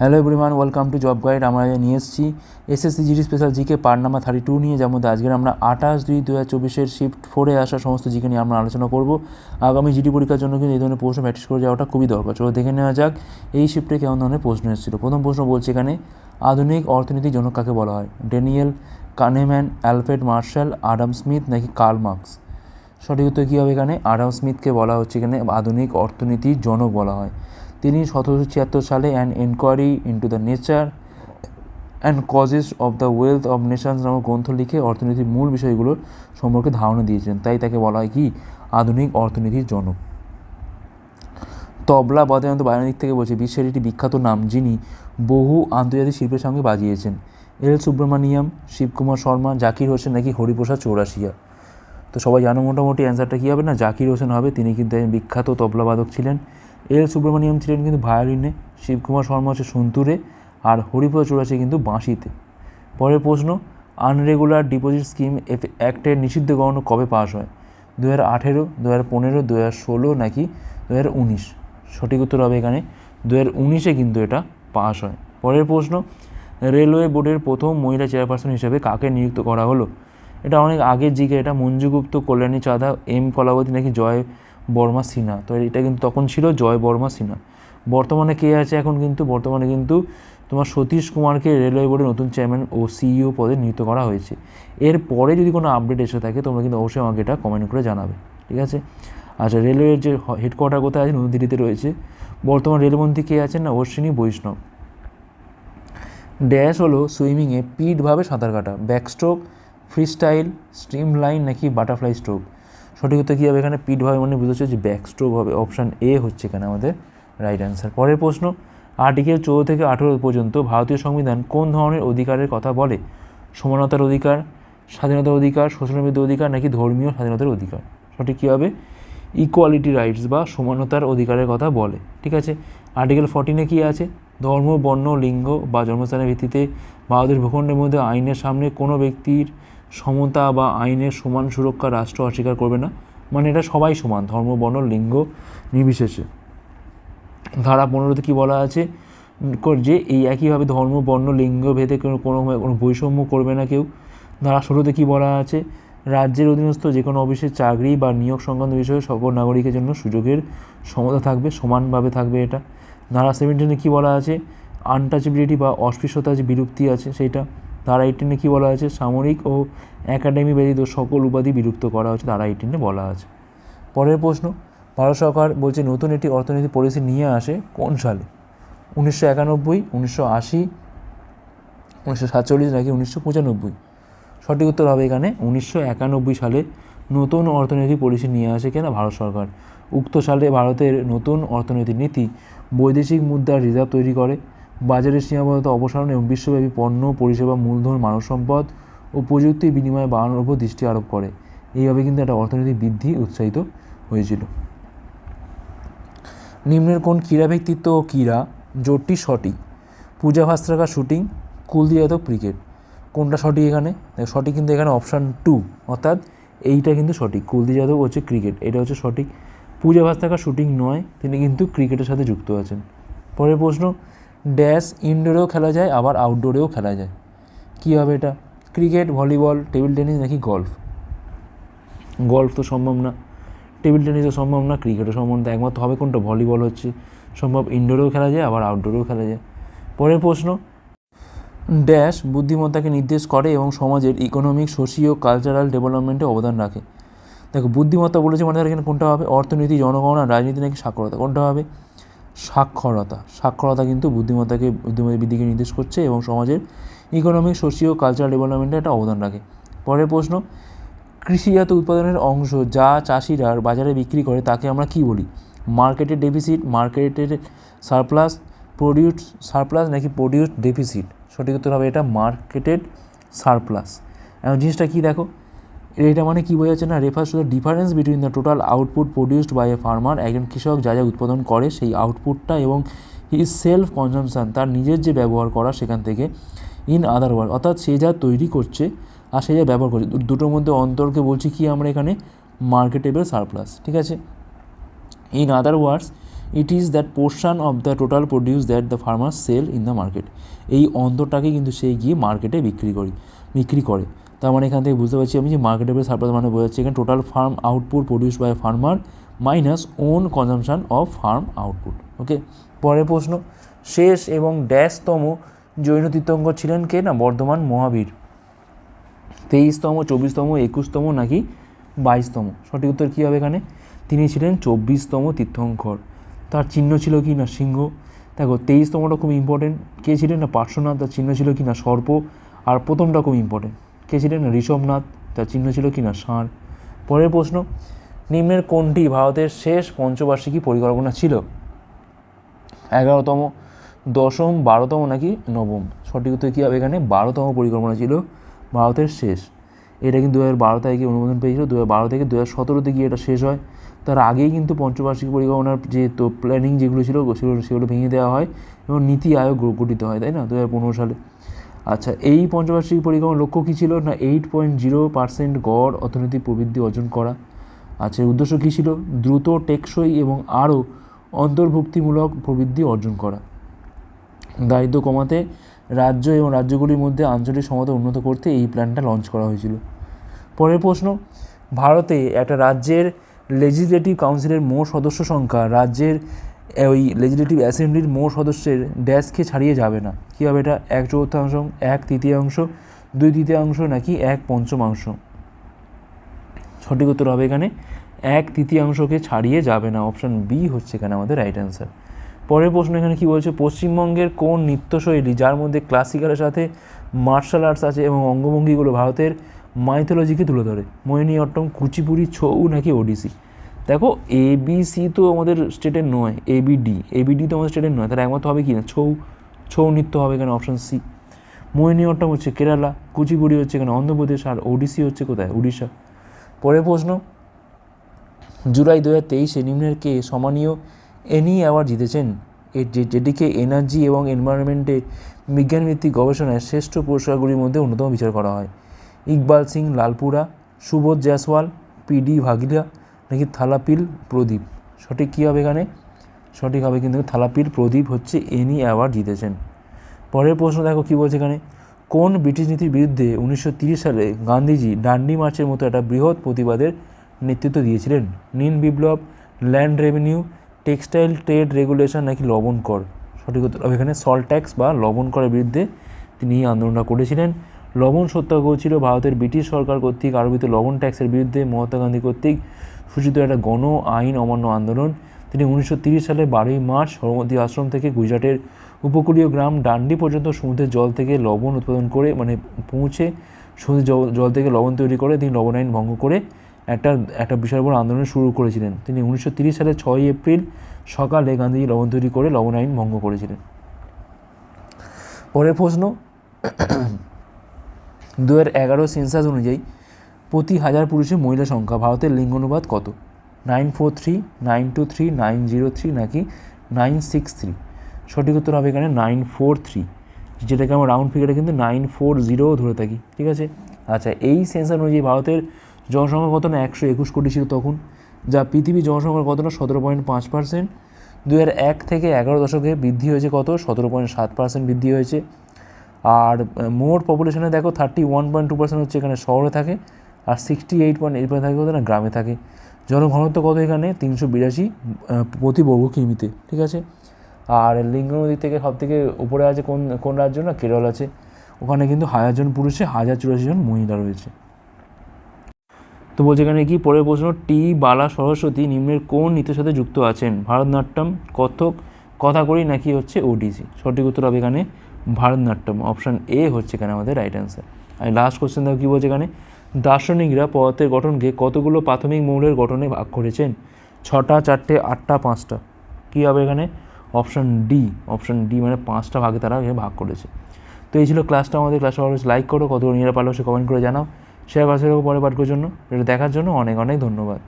Hello everyone welcome to job guide আমরা নিয়ে এসেছি SSC GD special GK part number thirty two নিয়ে, যার মধ্যে আজকের আমরা আঠাশ দুই দু হাজার চব্বিশের শিফট ফোরে আসা সমস্ত জিকে নিয়ে আমরা আলোচনা করব। আগামী জিডি পরীক্ষার জন্য কিন্তু এই ধরনের প্রশ্ন প্র্যাকটিস করে যাওয়াটা খুবই দরকার। চলো দেখে নেওয়া যাক এই শিফটে কেমন ধরনের প্রশ্ন এসেছিল। প্রথম প্রশ্ন বলছে এখানে, আধুনিক অর্থনীতির জনক কাকে বলা হয়? Daniel Kahneman Alfred Marshall Adam Smith নাকি কার্ল মার্কস সঠিক উত্তর কী হবে এখানে? আডাম স্মিথকে বলা হচ্ছে এখানে, আধুনিক অর্থনীতির জনক বলা হয়। তিনি সতেরোশো ছিয়াত্তর সালে an inquiry into the nature and causes of the wealth of nations নামক গ্রন্থ লিখে অর্থনীতির মূল বিষয়গুলোর সম্পর্কে ধারণা দিয়েছেন। তাই তাকে বলা হয় কি? আধুনিক অর্থনীতির জনক। তবলা বাদয়ন্ত বায়নের দিক থেকে বলছে, বিশ্বের একটি বিখ্যাত নাম যিনি বহু আন্তর্জাতিক শিল্পের সঙ্গে বাজিয়েছেন। এল সুব্রমণিয়াম শিবকুমার শর্মা, জাকির হোসেন নাকি হরিপ্রসাদ চৌরাশিয়া। তো সবাই জানো মোটামুটি অ্যান্সারটা কী হবে না? জাকির হোসেন হবে, তিনি কিন্তু বিখ্যাত তবলাবাদক ছিলেন। এল সুব্রমণিয়াম ছিলেন কিন্তু ভায়োলিনে, শিবকুমার শর্মা হচ্ছে সন্তুরে, আর হরিপ্রসাদ চৌরাশি কিন্তু বাঁশিতে। পরের প্রশ্ন, আনরেগুলার ডিপোজিট স্কিম অ্যাক্টের নিষিদ্ধকরণ কবে পাস হয়? দু হাজার আঠেরো দু হাজার পনেরো দু হাজার ষোলো নাকি দু হাজার উনিশ? সঠিক উত্তর হবে এখানে দু হাজার উনিশে কিন্তু এটা পাস হয়। পরের প্রশ্ন, রেলওয়ে বোর্ডের প্রথম মহিলা চেয়ারপারসন হিসেবে কাকে নিযুক্ত করা হলো? এটা অনেক আগের জিকে এটা মঞ্জুগুপ্ত, কল্যাণী চাঁদা, এম কলাবতী নাকি জয় বর্মা সিনহা। তো এটা কিন্তু তখন ছিল জয় বর্মা সিনহা। বর্তমানে কে আছে এখন কিন্তু, বর্তমানে কিন্তু তোমার সতীশ কুমারকে রেলওয়ে বোর্ডের নতুন চেয়ারম্যান ও সিইও পদে নিযুক্ত করা হয়েছে। এর পরে যদি কোনো আপডেট এসে থাকে, তোমরা কিন্তু অবশ্যই আমাকে এটা কমেন্ট করে জানাবে। ঠিক আছে? আচ্ছা রেলওয়ের যে হেডকোয়ার্টার কোথায় আছে? নতুন দিল্লিতে রয়েছে। বর্তমান রেলমন্ত্রী কে আছেন না? অশ্বিনী বৈষ্ণব। ড্যাশ হলো সুইমিংয়ে পিঠভাবে সাঁতার কাটা। Backstroke freestyle streamline নাকি বাটারফ্লাই স্ট্রোক সঠিক উত্তর কী হবে? এখানে পিটভাবে মানে বুঝতে যে ব্যাক স্ট্রোক হবে। অপশান এ হচ্ছে এখানে আমাদের রাইট অ্যান্সার পরের প্রশ্ন আর্টিকেল চৌদ্দ থেকে আঠেরো পর্যন্ত ভারতীয় সংবিধান কোন ধরনের অধিকারের কথা বলে? সমানতার অধিকার, স্বাধীনতার অধিকার, শোষণবিরোধী অধিকার নাকি ধর্মীয় স্বাধীনতার অধিকার? সঠিক কী হবে? ইকোয়ালিটি রাইটস বা সমানতার অধিকারের কথা বলে। ঠিক আছে? আর্টিকেল ফর্টিনে কী আছে? ধর্ম, বর্ণ, লিঙ্গ বা জন্মস্থানের ভিত্তিতে ভারতের ভূখণ্ডের মধ্যে আইনের সামনে কোনো ব্যক্তির সমতা বা আইনের সমান সুরক্ষা রাষ্ট্র অস্বীকার করবে না। মানে এটা সবাই সমান, ধর্ম, বর্ণ, লিঙ্গ নির্বিশেষে। ধারা পনেরোতে কী বলা আছে? যে এই একইভাবে ধর্ম, বর্ণ, লিঙ্গ ভেদে কোনো কোনো কোনো বৈষম্য করবে না কেউ। ধারা ষোলোতে কী বলা আছে? রাজ্যের অধীনস্থ যে কোনো অফিসের চাকরি বা নিয়োগ সংক্রান্ত বিষয়ে সকল নাগরিকের জন্য সুযোগের সমতা থাকবে, সমানভাবে থাকবে এটা। ধারা সেভেন্টিনে কী বলা আছে? আনটাচেবিলিটি বা অস্পৃশ্যতা যে বিলুপ্তি আছে সেইটা ধারা এইটিনে কী বলা আছে সামরিক ও একাডেমি ব্যতীত সকল উপাধি বিলুপ্ত করা হচ্ছে ধারা এইটিনে বলা আছে। পরের প্রশ্ন, ভারত সরকার বলছে নতুন একটি অর্থনৈতিক পলিসি নিয়ে আসে কোন সালে? উনিশশো একানব্বই, উনিশশো আশি, উনিশশো সাতচল্লিশ নাকি উনিশশো পঁচানব্বই? সঠিক উত্তর হবে এখানে উনিশশো একানব্বই সালে নতুন অর্থনৈতিক পলিসি নিয়ে আসে কেনা ভারত সরকার? উক্ত সালে ভারতের নতুন অর্থনৈতিক নীতি বৈদেশিক মুদ্রার রিজার্ভ তৈরি করে। বাজারের সীমাবদ্ধতা, অপসারণ এবং বিশ্বব্যাপী পণ্য, পরিষেবা, মূলধন, মানব সম্পদ ও প্রযুক্তির বিনিময়ে বাড়ানোর উপর দৃষ্টি আরোপ করে। এইভাবে কিন্তু একটা অর্থনৈতিক বৃদ্ধি উৎসাহিত হয়েছিল। নিম্নের কোন ক্রীড়া ব্যক্তিত্ব ও ক্রীড়া জোটটি সঠিক। Puja Vastrakar shooting Kuldeep Yadav cricket. কোনটা সঠিক এখানে? সঠিক কিন্তু এখানে অপশান টু অর্থাৎ এইটা কিন্তু সঠিক। কুলদি যাদব হচ্ছে ক্রিকেট, এটা হচ্ছে সঠিক। পূজা ভাস্ত্রাকার শুটিং নয়, তিনি কিন্তু ক্রিকেটের সাথে যুক্ত আছেন। পরের প্রশ্ন ড্যাশ ইনডোরেও খেলা যায়, আবার আউটডোরেও খেলা যায়। কী হবে এটা? ক্রিকেট, ভলিবল, টেবিল টেনিস নাকি গল্ফ? গল্ফ তো সম্ভব না। টেবিল টেনিসও সম্ভব না, ক্রিকেটও সম্ভব না একমাত্র হবে কোনটা? ভলিবল হচ্ছে। সম্ভব ইনডোরেও খেলা যায়, আবার আউটডোরেও খেলা যায়। পরের প্রশ্ন। ড্যাশ বুদ্ধিমত্তাকে নির্দেশ করে এবং সমাজের ইকোনমিক সোশিও কালচারাল ডেভেলপমেন্টে অবদান রাখে। দেখো, বুদ্ধিমত্তা বলেছে মানে এখানে কোনটা হবে? অর্থনীতি, জনগণনা, রাজনীতি নাকি সাক্ষরতা, কোনটা হবে? সাক্ষরতা। সাক্ষরতা কিন্তু বুদ্ধিমত্তাকে বুদ্ধিমত্তা বৃদ্ধিকে নির্দেশ করছে এবং সমাজের ইকোনমিক সোশিও কালচারাল ডেভেলপমেন্টে একটা অবদান রাখে। পরের প্রশ্ন, কৃষিজাত উৎপাদনের অংশ যা চাষিরা বাজারে বিক্রি করে তাকে আমরা কী বলি? মার্কেটের ডেফিসিট মার্কেটের সারপ্লাস প্রডিউস সারপ্লাস নাকি প্রডিউস ডেফিসিট সঠিক উত্তর হবে এটা মার্কেটেড সারপ্লাস এখন জিনিসটা কী দেখো? এটা মানে কী বোঝাচ্ছে না refers to the difference between the total output produced by a farmer একজন কৃষক যা যা উৎপাদন করে সেই আউটপুটটা এবং হিজ সেলফ কনজামশান তার নিজের যে ব্যবহার করা সেখান থেকে ইন আদার ওয়ার্ল্ড অর্থাৎ সে যা তৈরি করছে আর সে যা ব্যবহার করছে। দুটোর মধ্যে অন্তরকে বলছি কি আমরা এখানে? মার্কেটেবল সারপ্লাস ঠিক আছে? In other words it is that portion of the total produce that the farmer sell in the market এই অন্তরটাকে কিন্তু সে গিয়ে মার্কেটে বিক্রি করি বিক্রি করে। তার মানে এখান থেকে বুঝতে পারছি আমি যে মার্কেটেবল সারপ্লাস মানে বোঝাচ্ছে এখানে total farm output produce by farmer minus own consumption of farm output okay পরের প্রশ্ন, শেষ এবং ড্যাশতম জৈন তীর্থঙ্কর ছিলেন কে না? বর্ধমান মহাবীর। তেইশতম, চব্বিশতম, একুশতম নাকি বাইশতম? সঠিক উত্তর কী হবে এখানে? তিনি ছিলেন চব্বিশতম তীর্থঙ্কর। তার চিহ্ন ছিল কি না? সিংহ। দেখো, তেইশতমটা খুব ইম্পর্টেন্ট কে ছিলেন না? পার্শ্বনাথ, তার চিহ্ন ছিল কি না? সর্প। আর প্রথমটা খুব ইম্পর্টেন্ট কে ছিলেন ঋষভনাথ তার চিহ্ন ছিল কি না? ষাঁড়। পরের প্রশ্ন, নিম্নের কোনটি ভারতের শেষ পঞ্চবার্ষিকী পরিকল্পনা ছিল? এগারোতম, দশম, বারোতম নাকি নবম? সঠিক উত্তর কী হবে এখানে? বারোতম পরিকল্পনা ছিল ভারতের শেষ। এটা কিন্তু দু হাজার বারো তারিখে অনুমোদন পেয়েছিল। দু হাজার বারো থেকে দু হাজার সতেরোতে গিয়ে এটা শেষ হয়। তার আগেই কিন্তু পঞ্চবার্ষিক পরিকল্পনার যে তো প্ল্যানিং যেগুলো ছিল, সেগুলো সেগুলো ভেঙে দেওয়া হয় এবং নীতি আয়োগ গঠিত হয়, তাই না? দু হাজার পনেরো সালে। আচ্ছা এই পঞ্চবার্ষিক পরিকল্পনার লক্ষ্য কী ছিল? না এইট পয়েন্ট জিরো পার্সেন্ট গড় অর্থনৈতিক প্রবৃদ্ধি অর্জন করা? আচ্ছা উদ্দেশ্য কী ছিল? দ্রুত, টেকসই এবং আরও অন্তর্ভুক্তিমূলক প্রবৃদ্ধি অর্জন করা। দারিদ্র্য কমাতে রাজ্য এবং রাজ্যগুলির মধ্যে আঞ্চলিক সমতা উন্নত করতে এই প্ল্যানটা লঞ্চ করা হয়েছিল। পরের প্রশ্ন, ভারতে একটা রাজ্যের লেজিসলেটিভ কাউন্সিলের মোট সদস্য সংখ্যা রাজ্যের ওই লেজিসলেটিভ অ্যাসেম্বলির মোট সদস্যের ড্যাশকে ছাড়িয়ে যাবে না। কী হবে এটা? এক চতুর্থাংশ, এক তৃতীয়াংশ, দুই তৃতীয়াংশ নাকি এক পঞ্চমাংশ? সঠিক উত্তর হবে এখানে, এক তৃতীয়াংশকে ছাড়িয়ে যাবে না। অপশান বি হচ্ছে এখানে আমাদের রাইট অ্যান্সার পরের প্রশ্ন এখানে কি বলছে? পশ্চিমবঙ্গের কোন নৃত্যশৈলী যার মধ্যে ক্লাসিক্যালের সাথে মার্শাল আর্টস আছে এবং অঙ্গভঙ্গিগুলো ভারতের মাইথোলজিকে তুলে ধরে? মোহিনীঅট্টম কুচিপুড়ি, ছৌ নাকি ওডিসি? দেখো এ বি সি তো আমাদের স্টেটের নয় A B D A B D তো আমাদের স্টেটের নয়, তাহলে একমাত্র হবে কি না? ছৌ ছৌ নৃত্য হবে এখানে অপশান সি মোহিনীঅট্টম হচ্ছে কেরালা, কুচিপুড়ি হচ্ছে এখানে অন্ধ্রপ্রদেশ আর ওডিসি হচ্ছে কোথায়? উড়িষ্যা। পরের প্রশ্ন, জুলাই দু হাজার তেইশে নিম্নের কে সমানীয় এনি অ্যাওয়ার্ড জিতেছেন? যেটিকে এনার্জি এবং এনভায়রনমেন্টে বিজ্ঞানভিত্তিক গবেষণায় শ্রেষ্ঠ পুরস্কারগুলির মধ্যে অন্যতম বিচার করা হয়। ইকবাল সিং লালপুরা, সুবোধ জয়সওয়াল পিডি ভাগিলা নাকি থালাপিল প্রদীপ? সঠিক কী হবে এখানে? সঠিক হবে কিন্তু থালাপিল প্রদীপ হচ্ছে এনি অ্যাওয়ার্ড জিতেছেন। পরের প্রশ্ন দেখো কী বলছে এখানে? কোন ব্রিটিশ নীতির বিরুদ্ধে উনিশশো সালে গান্ধীজি ডান্ডি মার্চের মতো একটা বৃহৎ প্রতিবাদের নেতৃত্ব দিয়েছিলেন? নীল বিপ্লব land revenue textile trade regulation নাকি লবণ কর? সঠিক উত্তর হবে এখানে সল্ট ট্যাক্স বা লবণ করের বিরুদ্ধে তিনি আন্দোলনটা করেছিলেন। লবণ সত্যাগ্রহ ছিল ভারতের ব্রিটিশ সরকার কর্তৃক আরোপিত লবণ ট্যাক্সের বিরুদ্ধে মহাত্মা গান্ধী কর্তৃক সূচিত একটা গণ আইন অমান্য আন্দোলন। তিনি উনিশশো সালে বারোই মার্চ সরমতী আশ্রম থেকে গুজরাটের উপকূলীয় গ্রাম ডান্ডি পর্যন্ত সমুদ্রের জল থেকে লবণ উৎপাদন করে মানে পৌঁছে সমুদ্রের জল থেকে লবণ তৈরি করে, তিনি লবণ আইন ভঙ্গ করে একটা একটা বিশাল বড় আন্দোলন শুরু করেছিলেন। তিনি উনিশশো সালের ছয়ই এপ্রিল সকালে গান্ধীজি লবণ তৈরি করে লবণ আইন ভঙ্গ করেছিলেন। পরের প্রশ্ন দু হাজার এগারো সেন্সাস অনুযায়ী প্রতি হাজার পুরুষের মহিলা সংখ্যা, ভারতের লিঙ্গ অনুপাত কত? Nine four three, nine two three, nine zero three নাকি নাইন সিক্স থ্রি? সঠিক উত্তর হবে এখানে নাইন ফোর থ্রি। যেটাকে আমরা রাউন্ড ফিগারে কিন্তু নাইন ফোর জিরোও ধরে থাকি, ঠিক আছে? আচ্ছা এই সেন্সার অনুযায়ী ভারতের জনসংখ্যা কত না একশো একুশ কোটি ছিল তখন, যা পৃথিবীর জনসংখ্যার কত না সতেরো পয়েন্ট পাঁচ পার্সেন্ট। দু হাজার এক থেকে এগারো দশকে বৃদ্ধি হয়েছে কত? সতেরো পয়েন্ট সাত পার্সেন্ট বৃদ্ধি হয়েছে। আর মোট পপুলেশনে দেখো thirty one point two percent হচ্ছে এখানে শহরে থাকে। আর সিক্সটি এইট পয়েন্ট এইট থাকে কত না? গ্রামে থাকে। জনঘনত্ব কত এখানে? তিনশো বিরাশি প্রতি বর্গ কিমিতে, ঠিক আছে? আর লিঙ্গ নদী থেকে সব থেকে উপরে আছে কোন কোন রাজ্য না? কেরল আছে। ওখানে কিন্তু হাজার জন পুরুষে হাজার চুরাশি জন মহিলা রয়েছে। তো বলছে এখানে কি? পরের প্রশ্ন, টি বালা সরস্বতী নিম্নের কোন নৃত্যের সাথে যুক্ত আছেন? ভারতনাট্যম কত্থক কথাকড়ি নাকি হচ্ছে ওডিসি সঠিক উত্তর হবে এখানে ভারতনাট্যম। অপশান এ হচ্ছে এখানে আমাদের রাইট অ্যান্সার আর লাস্ট কোশ্চেন দেখো কী বলছে এখানে? দার্শনিকরা পদার্থের গঠনকে কতগুলো প্রাথমিক মৌলের গঠনে ভাগ করেছেন? ছটা, চারটে, আটটা, পাঁচটা। কী হবে এখানে? Option D. অপশান ডি মানে পাঁচটা ভাগে তারা ভাগ করেছে। তো এই ছিল ক্লাসটা। আমাদের ক্লাসটা ভালো লাইক করো, কতগুলো নিয়ে পারল সে কমেন্ট করে জানাও। শেয়ার বাসের পরে পাঠকের জন্য, এটা দেখার জন্য অনেক অনেক ধন্যবাদ।